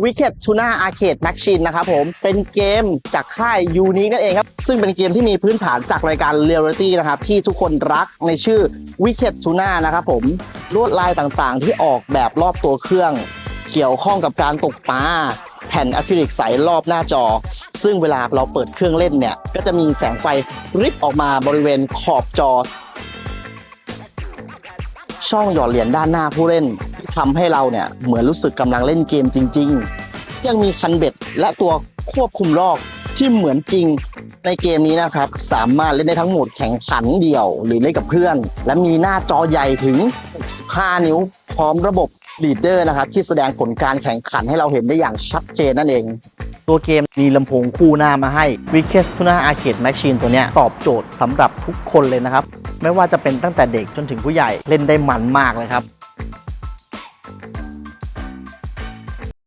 Wicked Tuna Arcade Machine นะครับผม เป็นเกมจากค่าย Unique นั่นเองครับ ซึ่งเป็นเกมที่มีพื้นฐานจากรายการ Reality นะครับ ที่ทุกคนรักในชื่อ Wicked Tuna นะครับผม ลวดลายต่างๆ ที่ออกแบบรอบตัวเครื่อง เกี่ยวข้องกับการตกปลาแผ่นอะคริลิกใสรอบหน้าจอ ซึ่งเวลาเราเปิดเครื่องเล่นเนี่ย ก็จะมีแสงไฟริบออกมาบริเวณขอบจอ ช่องหยอดเหรียญด้านหน้าผู้เล่น ที่ทำให้เราเนี่ยเหมือนรู้สึกกำลังเล่นเกมจริง ๆ ยังมีคันเบ็ดและตัวควบคุมลอกที่เหมือนจริงในเกมนี้นะครับ สามารถเล่นได้ทั้งโหมดแข่งขันเดี่ยวหรือเล่นกับเพื่อน และมีหน้าจอใหญ่ถึง 15 นิ้ว พร้อมระบบลีดเดอร์นะครับ ที่แสดงผลการแข่งขันให้เราเห็นได้อย่างชัดเจนนั่นเอง ตัวเกมมีลำโพงคู่หน้ามาให้ w i c k e s Tuna Arcade Machine ตัวนี้ตอบโจทย์สำหรับทุกคนเลยนะครับ ไม่ว่าจะเป็นตั้งแต่เด็กจนถึงผู้ใหญ่เล่นได้มันมากเลยครับ